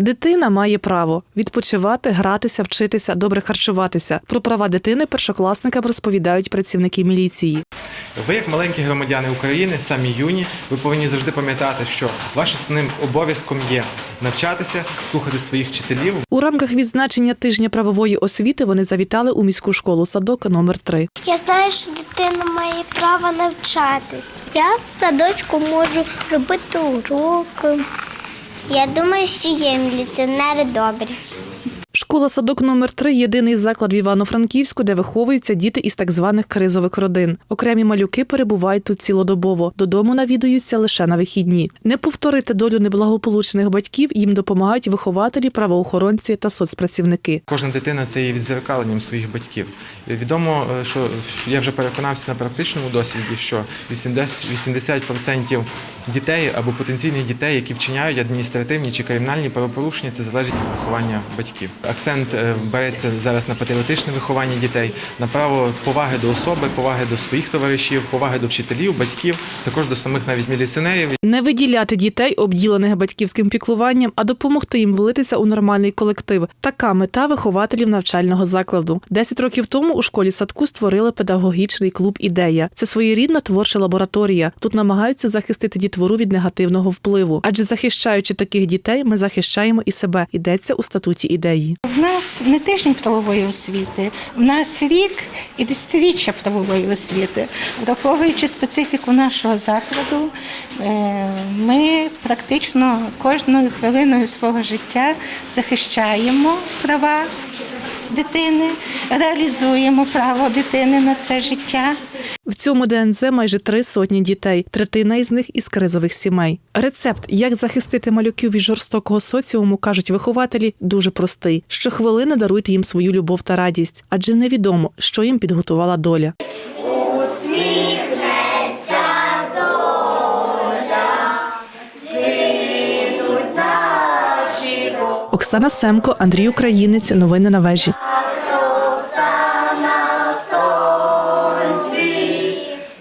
Дитина має право відпочивати, гратися, вчитися, добре харчуватися. Про права дитини першокласникам розповідають працівники міліції. Ви, як маленькі громадяни України, самі юні, ви повинні завжди пам'ятати, що вашим основним обов'язком є навчатися, слухати своїх вчителів. У рамках відзначення тижня правової освіти вони завітали у міську школу садок номер 3 Я знаю, що дитина має право навчатись. Я в садочку можу робити уроки. Я думаю, що є міліціонери добрі. Школа садок номер 3 єдиний заклад в Івано-Франківську, де виховуються діти із так званих кризових родин. Окремі малюки перебувають тут цілодобово. Додому навідуються лише на вихідні. Не повторити долю неблагополучних батьків їм допомагають вихователі, правоохоронці та соцпрацівники. Кожна дитина це є відзеркаленням своїх батьків. Відомо, е, що я вже переконався на практичному досвіді, що 80%, 80% дітей або потенційних дітей, які вчиняють адміністративні чи кримінальні правопорушення, це залежить від виховання батьків. Акцент е, береться зараз на патріотичне виховання дітей, на право поваги до особи, поваги до своїх товаришів, поваги до вчителів, батьків, також до самих навіть міліціонерів. Не виділяти дітей, обділених батьківським піклуванням, а допомогти їм влитися у нормальний колектив. Така мета вихователів навчального закладу. Десять років тому у школі садку створили педагогічний клуб Ідея. Це своєрідна творча лабораторія. Тут намагаються захистити дітвору від негативного впливу. Адже захищаючи таких дітей, ми захищаємо і себе. Йдеться у статуті ідеї. В нас не тиждень правової освіти, в нас рік і десятиріччя правової освіти. Враховуючи специфіку нашого закладу, е, ми практично кожною хвилиною свого життя захищаємо права дитини, реалізуємо право дитини на це життя. В цьому ДНЗ майже три сотні дітей, третина із них із кризових сімей. Рецепт, як захистити малюків від жорстокого соціуму, кажуть вихователі, дуже простий. Щохвилини даруйте їм свою любов та радість, адже невідомо, що їм підготувала доля. Оксана Семко, Андрій Українець. Новини на вежі.